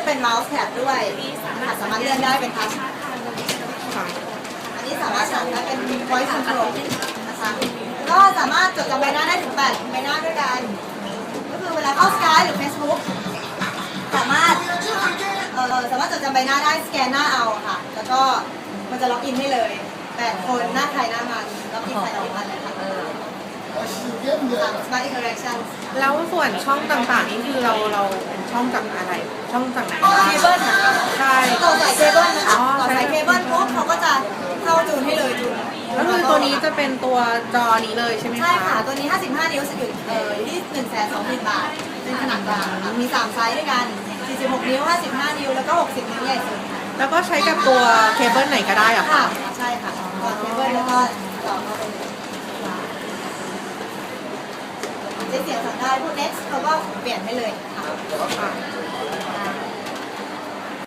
จะเป็นเมาส์แท็บด้วยค่ะสามารถเลื่อนได้เป็นทัชอันนี้สามารถสั่งได้เป็น voice control นะคะก็สามารถจดจำใบหน้าได้ถึง8ใบหน้าด้วยกัน ก็คือเวลาเข้า Skype หรือ Facebook สามารถเอ่อสามารถจดจำใบหน้าได้สแกนหน้าเอาค่ะ แล้วก็มันจะล็อกอินได้เลย8คนหน้าใครหน้ามันล็อกอินใครล็อกอินมันเลยค่ะแล้วส่วนช่องต่างๆนี่คือเราเราเป็นช่องจากอะไร ช่องจากไหนเคบ้างเบิลนะใช่ต่อสายเคเบิลนะคะอ๋อต่อสายเคเบิลปุ๊บเขาก็จะเข้าจูนให้เลยจูนก็คือตัวนี้จะเป็นตัวจอนี้เลยใช่ไหมคะใช่ค่ะ ตัวนี้ 55 นิ้วจะอยู่เอ่ออยู่ที่1 2 0 0 0 0บาท เป็นขนาดกลางค่ะมี 3 ไซส์ด้วยกัน 46 นิ้ว 55 นิ้ว แล้วก็ 60 นิ้วใหญ่สุดค่ะแล้วก็ใช้กับตัวเคเบิลไหนก็ได้เหรอะค่ะค่ะ ใช่ค่ะต่อเคเบิลแล้วก็ต่อเข้าไปเลยใช้เสียงสั่งได้พวก next เขาก็เปลี่ยนให้เลยค่ะค่ะ